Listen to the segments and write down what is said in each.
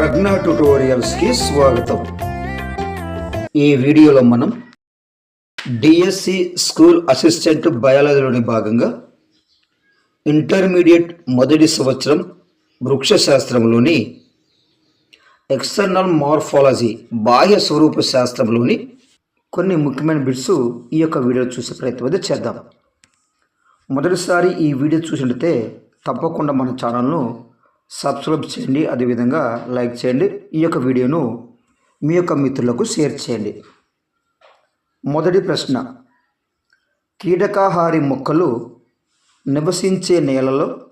ప్రజ్ఞ ట్యుటోరియల్స్కి స్వాగతం. ఈ వీడియోలో మనం డిఎస్సి స్కూల్ అసిస్టెంట్ బయాలజీలోని భాగంగా ఇంటర్మీడియట్ మొదటి సంవత్సరం వృక్షశాస్త్రంలోని ఎక్స్టర్నల్ మార్ఫాలజీ బాహ్య స్వరూప శాస్త్రంలోని కొన్ని ముఖ్యమైన బిట్స్ ఈ యొక్క వీడియో చూసే ప్రయత్నం అయితే చేద్దాం. మొదటిసారి ఈ వీడియో చూసినట్లయితే తప్పకుండా మన ఛానల్ను సబ్స్క్రైబ్ చేయండి అదేవిధంగా లైక్ చేయండి ఈ యొక్క వీడియోను మీ యొక్క మిత్రులకు షేర్ చేయండి. మొదటి ప్రశ్న కీటకాహారి మొక్కలు నివసించే నేలలో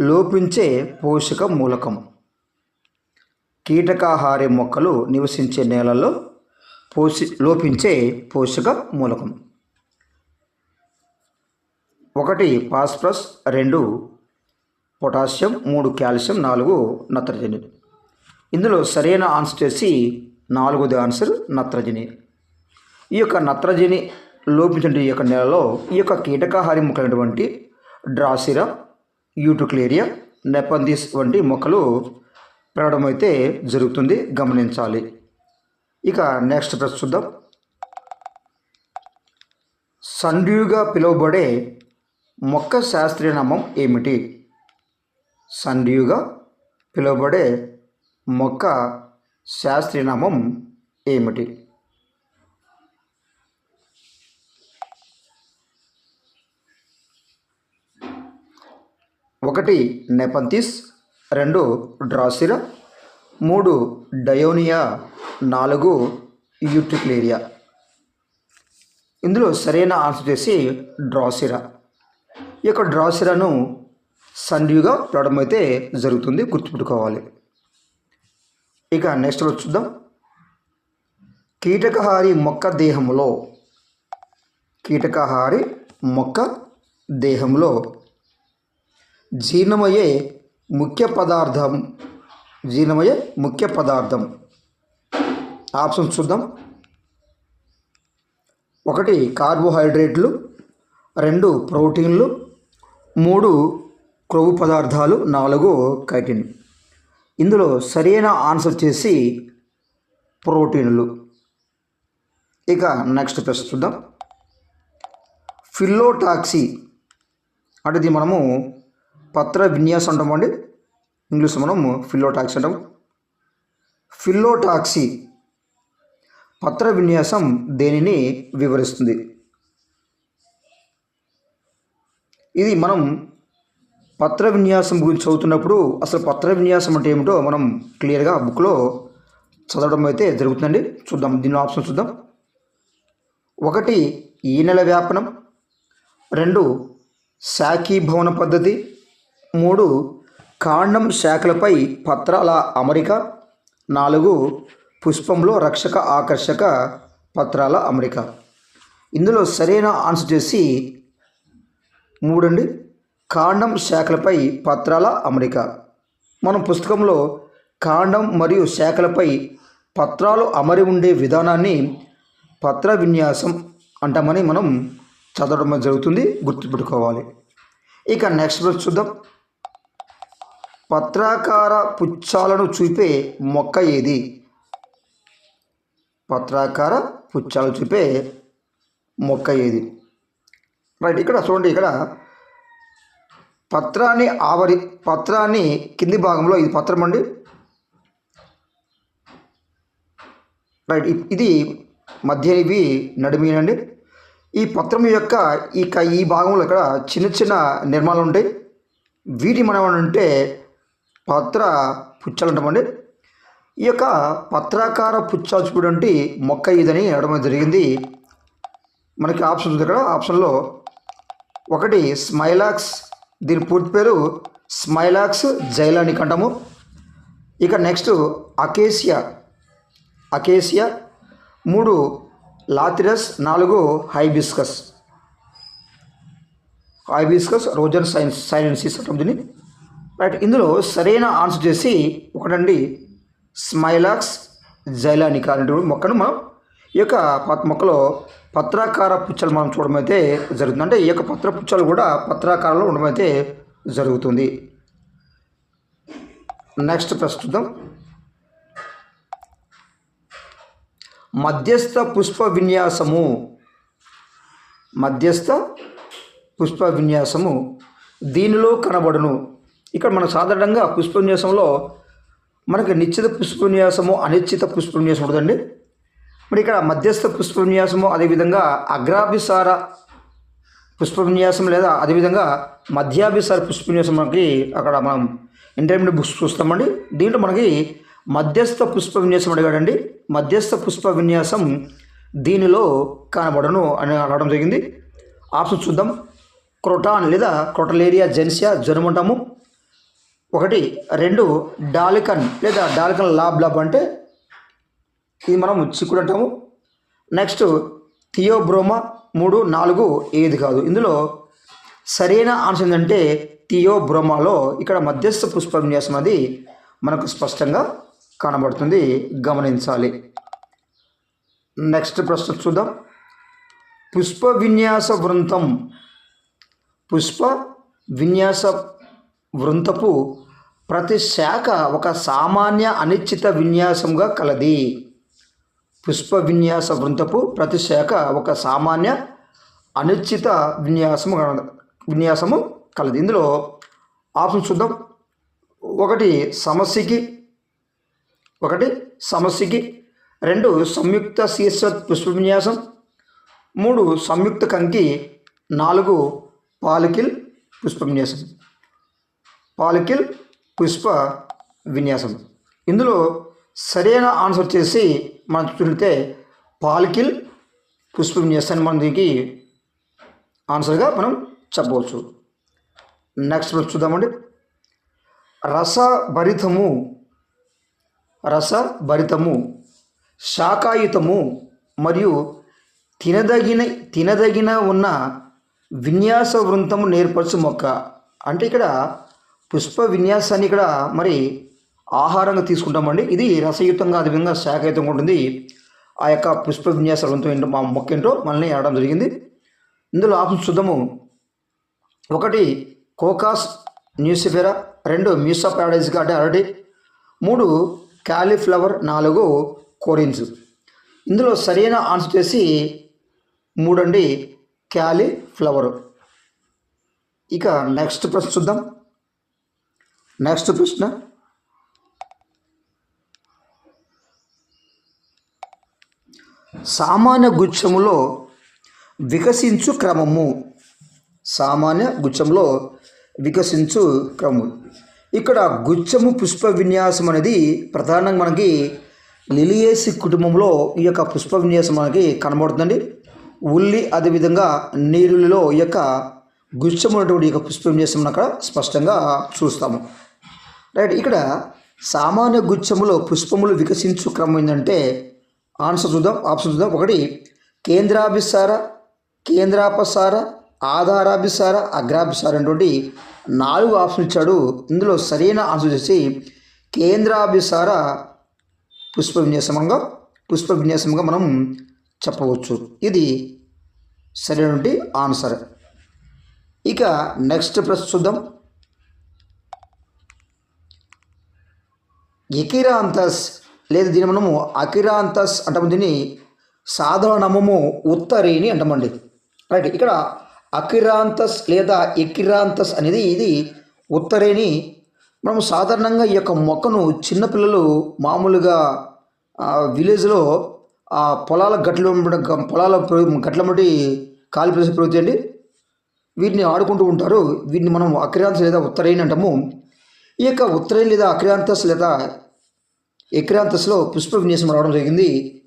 లోపించే పోషక మూలకం. కీటకాహారి మొక్కలు నివసించే నేలలో పోషి లోపించే పోషక మూలకం. ఒకటి ఫాస్ఫరస్. రెండు పొటాషియం మూడు కాల్షియం నాలుగు నత్రజని. ఇందులో సరైన ఆన్సర్ చేసి నాలుగోది ఆన్సర్ నత్రజని. ఈ యొక్క నత్రజని లోపించిన ఈ యొక్క నెలలో ఈ యొక్క కీటకాహారి మొక్కలైనటువంటి డ్రాసిరా యూటుక్లేరియా నెపందిస్ వంటి మొక్కలు పెరగడం అయితే జరుగుతుంది. గమనించాలి. ఇక నెక్స్ట్ ప్రశ్న చూద్దాం. సండ్యూగా పిలువబడే మొక్క శాస్త్రీయ నామం ఏమిటి? సండ్యూగా పిలువబడే మొక్క శాస్త్రీనామం ఏమిటి? ఒకటి నెపంతిస్ రెండు డ్రాసిరా మూడు డయోనియా నాలుగు యూట్రిక్లేరియా. ఇందులో సరైన ఆన్సర్ చేసి డ్రాసిరా. ఈ యొక్క డ్రాసిరాను సండ్యూగా రావడం అయితే జరుగుతుంది గుర్తుపెట్టుకోవాలి. ఇక నెక్స్ట్ రోజు చూద్దాం. కీటకహారి మొక్క దేహంలో కీటకహారి మొక్క దేహంలో జీర్ణమయ్యే ముఖ్య పదార్థం జీర్ణమయ్యే ముఖ్య పదార్థం. ఆప్షన్ చూద్దాం. ఒకటి కార్బోహైడ్రేట్లు రెండు ప్రోటీన్లు మూడు క్రొవ్వు పదార్థాలు నాలుగు కైటిన్. ఇందులో సరైన ఆన్సర్ చేసి ప్రోటీన్లు. ఇక నెక్స్ట్ ప్రశ్న చూద్దాం. ఫిల్లోటాక్సీ. అంటే ఇది మనము పత్ర విన్యాసం అంటామండి ఇంగ్లీష్లో మనము ఫిల్లోటాక్సీ అంటాం. ఫిల్లోటాక్సీ పత్ర విన్యాసం దేనిని వివరిస్తుంది? ఇది మనం పత్ర విన్యాసం గురించి చదువుతున్నప్పుడు అసలు పత్ర విన్యాసం అంటే ఏమిటో మనం క్లియర్గా బుక్లో చదవడం అయితే జరుగుతుందండి. చూద్దాం దీని ఆప్షన్ చూద్దాం. ఒకటి ఈ నెల వ్యాపనం. రెండు శాఖీభవన పద్ధతి. మూడు కాండం శాఖలపై పత్రాల అమరిక. నాలుగు పుష్పంలో రక్షక ఆకర్షక పత్రాల అమరిక. ఇందులో సరైన ఆన్సర్ చేసి మూడండి. కాండం శాఖలపై పత్రాల అమరిక. మనం పుస్తకంలో కాండం మరియు శాఖలపై పత్రాలు అమరి ఉండే విధానాన్ని పత్ర విన్యాసం అంటామని మనం చదవడం జరుగుతుంది గుర్తుపెట్టుకోవాలి. ఇక నెక్స్ట్ చూద్దాం. పత్రాకార పుచ్చాలను చూపే మొక్క ఏది? పత్రాకార పుచ్చాలు చూపే మొక్క ఏది? రైట్ ఇక్కడ చూడండి ఇక్కడ పత్రాన్ని ఆవరి పత్రాన్ని కింది భాగంలో ఇది పత్రం అండి. రైట్ ఇది మధ్య ఇవి నడిమినండి. ఈ పత్రం యొక్క ఈ క- ఈ భాగంలో ఇక్కడ చిన్న చిన్న నిర్మాణాలు ఉంటాయి. వీటి మనం అంటే పత్ర పుచ్చాలు అంటామండి. ఈ యొక్క పత్రాకార పుచ్చాలు చూడండి మొక్క ఇదని అడగడం జరిగింది. మనకి ఆప్షన్ ఉంది ఇక్కడ. ఆప్షన్లో ఒకటి స్మైలాక్స్ దీని పూర్తి పేరు స్మైలాక్స్ జైలానిక్ అంటాము ఇక నెక్స్ట్ అకేసియా అకేసియా మూడు లాతిరస్ నాలుగు హైబిస్కస్. హైబిస్కస్ రోజన్ సైన్స్ సైలెన్సిస్ అంటాం దీన్ని రైట్ ఇందులో సరైన ఆన్సర్ చేసి ఒకటండి స్మైలాక్స్ జైలానిక అనేటువంటి మొక్కను మనం ఈ యొక్క మొక్కలో పత్రాకార పుచ్చలు మనం చూడడం అయితే జరుగుతుంది. అంటే ఈ యొక్క పత్ర పుచ్చలు కూడా పత్రాకారంలో ఉండడం అయితే జరుగుతుంది. నెక్స్ట్ ప్రస్తుతం. మధ్యస్థ పుష్ప విన్యాసము. మధ్యస్థ పుష్ప విన్యాసము. దీనిలో కనబడును. ఇక్కడ మనం సాధారణంగా పుష్ప విన్యాసంలో మనకి నిశ్చిత పుష్ప విన్యాసము అనిశ్చిత పుష్ప విన్యాసం ఉంటుందండి మరి ఇక్కడ మధ్యస్థ పుష్ప విన్యాసము అదేవిధంగా అగ్రాభిసార పుష్ప విన్యాసం లేదా అదేవిధంగా మధ్యాభిసార పుష్ప విన్యాసం మనకి అక్కడ మనం ఇంటర్మీడియట్ బుక్స్ చూస్తామండి. దీంట్లో మనకి మధ్యస్థ పుష్ప విన్యాసం అడిగాడండి. మధ్యస్థ పుష్ప విన్యాసం దీనిలో కనబడను అని అడగడం జరిగింది. ఆప్షన్ చూద్దాం. క్రోటాన్ లేదా క్రొటలేరియా జెన్సియా జనుమంటాము ఒకటి రెండు డాలికన్ లేదా డాలికన్ లాబ్ లాబ్ అంటే ఇది మనం చిక్కుడు అంటాము నెక్స్ట్ థియోబ్రోమా మూడు నాలుగు ఏది కాదు. ఇందులో సరైన ఆన్సర్ ఏంటంటే థియోబ్రోమాలో ఇక్కడ మధ్యస్థ పుష్ప విన్యాసం అది మనకు స్పష్టంగా కనబడుతుంది. గమనించాలి. నెక్స్ట్ ప్రశ్న చూద్దాం. పుష్ప విన్యాస వృంతం. పుష్ప విన్యాస వృంతపు ప్రతి శాఖ ఒక సామాన్య అనిశ్చిత విన్యాసంగా కలది. పుష్ప విన్యాస వృంతపు ప్రతి శాఖ ఒక సామాన్య అనిశ్చిత విన్యాసము విన్యాసము కలదు. ఇందులో ఆప్షన్ చూద్దాం. ఒకటి సమస్యకి ఒకటి సమస్యకి రెండు సంయుక్త శీర్ష పుష్ప విన్యాసం మూడు సంయుక్త కంకి నాలుగు పాలికిల్ పుష్ప విన్యాసం పాలికిల్ పుష్ప విన్యాసం. ఇందులో సరైన ఆన్సర్ వచ్చేసి మనం చూస్తే పాల్కిల్ పుష్ప విన్యాసాన్ని మనం దీనికి ఆన్సర్గా మనం చెప్పవచ్చు. నెక్స్ట్ మనం చూద్దామండి. రసభరితము రసభరితము శాకాయుతము మరియు తినదగిన తినదగిన ఉన్న విన్యాస వృంతము నేర్పరచు మొక్క. అంటే ఇక్కడ పుష్ప విన్యాసాన్ని ఇక్కడ మరి ఆహారంగా తీసుకుంటామండి. ఇది రసయుతంగా అదే విధంగా శాఖయుతంగా ఉంటుంది. ఆ యొక్క పుష్ప విన్యాస ఏంటో మా మొక్క ఏంటో మనల్ని ఆడడం జరిగింది. ఇందులో ఆప్షన్ చూద్దాము. ఒకటి కోకాస్ న్యూసిఫెరా. రెండు మ్యూసా ప్యారడైజ్ అంటే అరటి. మూడు క్యాలీఫ్లవర్. నాలుగు కోరిన్స్. ఇందులో సరైన ఆన్సర్ చేసి మూడండి క్యాలీఫ్లవర్. ఇక నెక్స్ట్ ప్రశ్న చూద్దాం. నెక్స్ట్ ప్రశ్న. సామాన్య గుచ్చములో వికసించు క్రమము. సామాన్య గుచ్చంలో వికసించు క్రమం ఇక్కడ గుచ్చము పుష్ప విన్యాసం అనేది ప్రధానంగా మనకి లిలియేసి కుటుంబంలో ఈ యొక్క పుష్ప విన్యాసం మనకి కనబడుతుందండి. ఉల్లి అదేవిధంగా నీరులలో ఈ యొక్క గుచ్చము ఉన్నటువంటి ఈ యొక్క పుష్ప విన్యాసం అక్కడ స్పష్టంగా చూస్తాము. రైట్ ఇక్కడ సామాన్య గుచ్చములో పుష్పములు వికసించు క్రమం ఏంటంటే ఆన్సర్ చూద్దాం ఆప్షన్ చూద్దాం. ఒకటి కేంద్రాభిసార కేంద్రాపసార ఆధారాభిసార అగ్రాభిసార అనేటువంటి నాలుగు ఆప్షన్ ఇచ్చాడు. ఇందులో సరైన ఆన్సర్ చేసి కేంద్రాభిసార పుష్ప విన్యాసంగా పుష్ప విన్యాసంగా మనం చెప్పవచ్చు. ఇది సరైనటువంటి ఆన్సర్. ఇక నెక్స్ట్ ప్రశ్న చూద్దాం. ఎకిరాంతస్ లేదా దీన్ని మనము అకిరాంతస్ అంటాము. దీన్ని సాధారణము ఉత్తరేణి అంటామండి. రైట్ ఇక్కడ అకిరాంతస్ లేదా ఎకిరాంతస్ అనేది ఇది ఉత్తరేణి మనం సాధారణంగా ఈ యొక్క మొక్కను చిన్నపిల్లలు మామూలుగా విలేజ్లో ఆ పొలాల గట్ల పొలాల గట్ల మట్టి కాలి ప్రదేశం పెరుగుతాయండి వీటిని ఆడుకుంటూ ఉంటారు. వీటిని మనం అక్రాంతస్ లేదా ఉత్తరేణి అంటాము. ఈ యొక్క ఉత్తరేణి లేదా అక్రాంతస్ లేదా ఎక్రాంతస్లో పుష్ప విన్యాసం రావడం జరిగింది.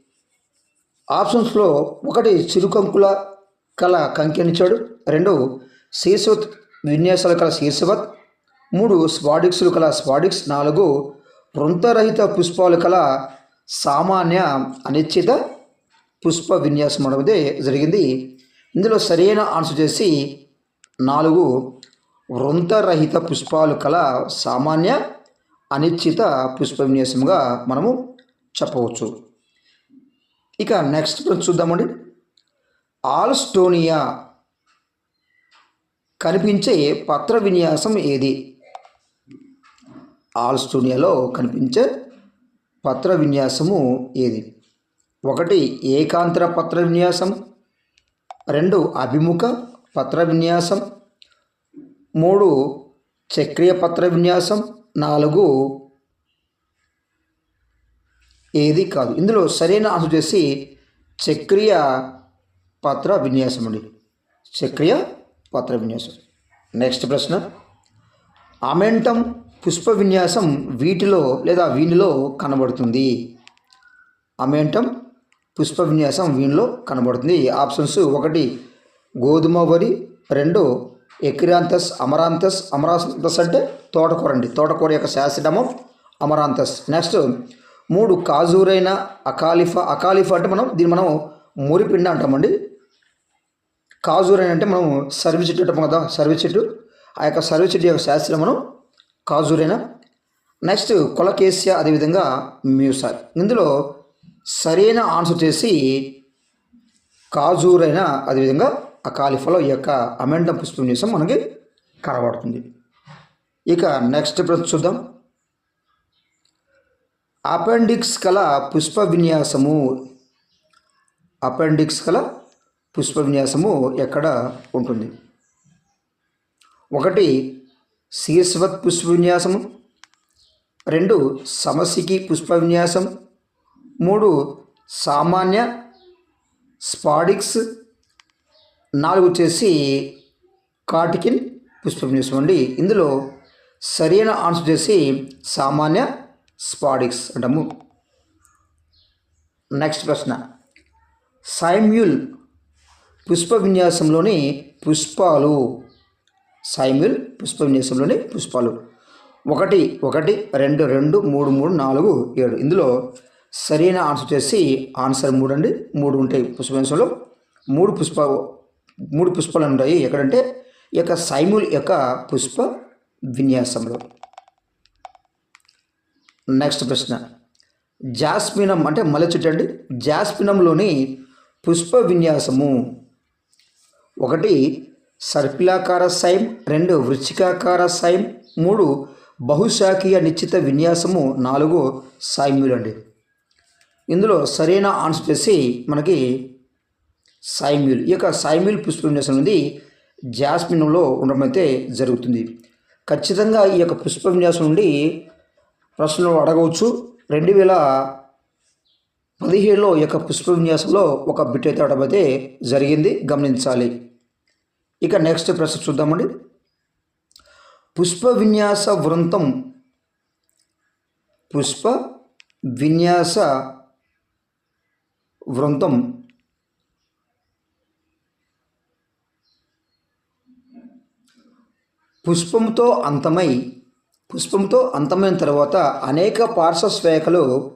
ఆప్షన్స్లో ఒకటి చిరుకంకుల కల కంకెనిచ్చాడు రెండు శీర్షవత్ విన్యాసాల కల శీర్షవత్. మూడు స్వాడిక్స్లు కల స్వాడిక్స్. నాలుగు వృంతరహిత పుష్పాలు కల సామాన్య అనిశ్చిత పుష్ప విన్యాసం అనేది జరిగింది. ఇందులో సరైన ఆన్సర్ చేసి నాలుగు వృంతరహిత పుష్పాలు కల సామాన్య అనిశ్చిత పుష్ప విన్యాసంగా మనము చెప్పవచ్చు. ఇక నెక్స్ట్ చూద్దామండి. ఆల్స్టోనియా కనిపించే పత్ర విన్యాసం ఏది? ఆల్స్టోనియాలో కనిపించే పత్ర విన్యాసము ఏది? ఒకటి ఏకాంతర పత్ర విన్యాసం రెండు అభిముఖ పత్ర విన్యాసం మూడు చక్రీయ పత్ర విన్యాసం నాలుగు ఏది కాదు. ఇందులో సరైన ఆన్సర్ చేసి చక్రీయ పత్ర విన్యాసం అండి. చక్రియ పత్ర విన్యాసం. నెక్స్ట్ ప్రశ్న. అమెంటం పుష్ప విన్యాసం వీటిలో లేదా వీనిలో కనబడుతుంది. అమెంటం పుష్ప విన్యాసం వీనిలో కనబడుతుంది. ఆప్షన్స్ ఒకటి గోధుమ వరి రెండు ఎక్రాంతస్ అమరాంతస్ అమరాంతస్ అంటే తోటకూర అండి. తోటకూర యొక్క శాసనము అమరాంతస్. నెక్స్ట్ మూడు కాజూరైన అకాలిఫా. అకాలిఫా అంటే మనం దీన్ని మనం మురిపిండ అంటామండి కాజూరైన అంటే మనం సర్వి చెట్టు అంటాం కదా సర్వి చెట్టు. ఆ యొక్క సర్వి చెట్టు యొక్క శాస్త్రం మనం కాజూరైన నెక్స్ట్ కొలకేసియా అదేవిధంగా మ్యూసార్ ఇందులో సరైన ఆన్సర్ చేసి కాజూరైన అదేవిధంగా ఆ కాలిఫాలో ఈ యొక్క అమెండం పుష్ప విన్యాసం మనకి కనబడుతుంది. ఇక నెక్స్ట్ ప్రశ్న చూద్దాం. అపెండిక్స్ కల పుష్ప విన్యాసము. అపెండిక్స్ కల పుష్ప విన్యాసము ఎక్కడ ఉంటుంది? ఒకటి శీర్షవత్ పుష్ప విన్యాసము. రెండు సమసికి పుష్ప విన్యాసం మూడు సామాన్య స్పాడిక్స్ నాలుగు వచ్చేసి కాటికిన్ పుష్ప విన్యాసం అండి ఇందులో సరైన ఆన్సర్ చేసి సామాన్య స్పాడిక్స్ అంటాము. నెక్స్ట్ ప్రశ్న. సైమ్యుల్ పుష్ప విన్యాసంలోని పుష్పాలు. సైమ్యుల్ పుష్ప విన్యాసంలోని పుష్పాలు. ఒకటి ఒకటి రెండు రెండు మూడు మూడు నాలుగు ఏడు. ఇందులో సరైన ఆన్సర్ చేసి ఆన్సర్ మూడు అండి. మూడు ఉంటాయి పుష్ప విన్యాసంలో. మూడు పుష్ప మూడు పుష్పాలు ఉంటాయి. ఎక్కడంటే ఈ యొక్క సైముల్ యొక్క పుష్ప విన్యాసంలో. నెక్స్ట్ ప్రశ్న. జాస్మినం అంటే మల్లె చెట్టు అండి. జాస్మినంలోని పుష్ప విన్యాసము. ఒకటి సర్పిలాకార సైమ్. రెండు వృచ్చికాకార సైమ్. మూడు బహుశాఖీయ నిశ్చిత విన్యాసము. నాలుగు సైమ్యులు అండి. ఇందులో సరైన ఆన్సర్ చేసి మనకి సాయిమ్యూల్ ఈ యొక్క సాయిమ్యూల్ పుష్పవిన్యాసం అనేది జాస్మిన్లో ఉండడం అయితే జరుగుతుంది. ఖచ్చితంగా ఈ యొక్క పుష్ప విన్యాసం నుండి ప్రశ్నలు అడగవచ్చు. రెండు వేల పదిహేడులో ఈ యొక్క పుష్ప విన్యాసంలో ఒక బిట్ అయితే అడగడం అయితే జరిగింది. గమనించాలి. ఇక నెక్స్ట్ ప్రశ్న చూద్దామండి. పుష్ప విన్యాస వృంతం. పుష్ప విన్యాస వృంతం. పుష్పంతో అంతమై పుష్పంతో అంతమైన తర్వాత అనేక పార్శ్వశాఖలు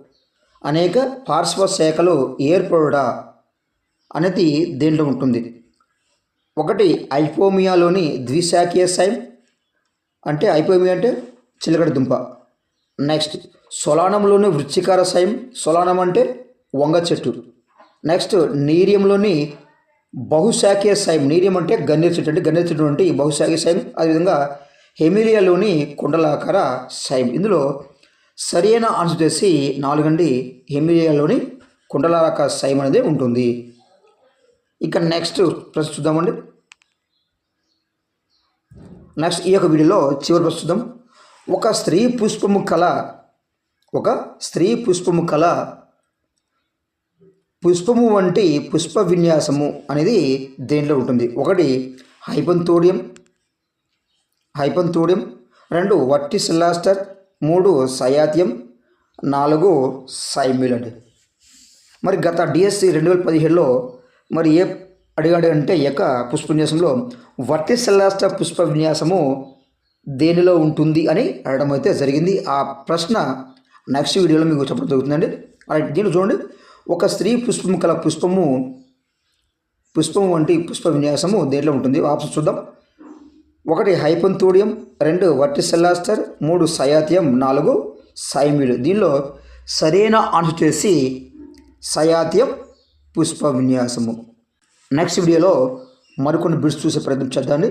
అనేక పార్శ్వశాఖలు ఏర్పడుట అనేది దేంట్లో ఉంటుంది. ఒకటి ఐపోమియాలోని ద్విశాఖీయ సైమ్ అంటే ఐపోమియా అంటే చిలకడ దుంప. నెక్స్ట్ సొలానంలోని వృచ్చికార సైమ్ సొలానం అంటే వంగ చెట్టు. నెక్స్ట్ నీరియంలోని బహుశాఖీయ సైమ్ నీరియం అంటే గన్నేరు చెట్టు అంటే గన్నేరు చెట్టు అంటే ఈ బహుశాఖీయ సైమ్ అదేవిధంగా హెమిలియాలోని కుండలాకార సైమ్ ఇందులో సరైన ఆన్సర్ చేసి నాలుగండి హెమిలియాలోని కుండలాకార సైమ్ అనేది ఉంటుంది. ఇక నెక్స్ట్ ప్రశ్న చూద్దామండి. నెక్స్ట్ ఈ యొక్క వీడియోలో చివరి ప్రశ్న చూద్దాం. ఒక స్త్రీ పుష్పము కళ ఒక స్త్రీ పుష్పము కళ పుష్పము వంటి పుష్ప విన్యాసము అనేది దేంట్లో ఉంటుంది? ఒకటి హైపంతోడియం. హైపంతోడియం. రెండు వర్టిసిలాస్టర్ మూడు సయాత్యం. నాలుగు సైమిల్ అండి మరి గత డిఎస్సి రెండు వేల పదిహేడులో మరి ఏ అడిగాడు అంటే యొక్క పుష్ప విన్యాసంలో వట్టి సిల్లాస్టర్ పుష్ప విన్యాసము దేనిలో ఉంటుంది అని అడగడం అయితే జరిగింది. ఆ ప్రశ్న నెక్స్ట్ వీడియోలో మీకు చెప్పడం జరుగుతుందండి. అలాగే దీనిలో చూడండి. ఒక స్త్రీ పుష్పము కల పుష్పము పుష్పము వంటి పుష్ప విన్యాసము దేంట్లో ఉంటుంది? ఆప్షన్ చూద్దాం. ఒకటి హైపంతోడియం రెండు వర్టిసెల్లాస్టర్ మూడు సయాతియం నాలుగు సైమిలు దీనిలో సరైన ఆన్సర్ చేసి సయాతియం పుష్ప విన్యాసము. నెక్స్ట్ వీడియోలో మరికొన్ని బిడ్స్ చూసే ప్రయత్నం చేద్దాండి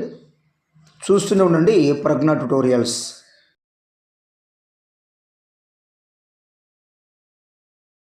చూస్తూనే ఉండండి ప్రజ్ఞా ట్యుటోరియల్స్.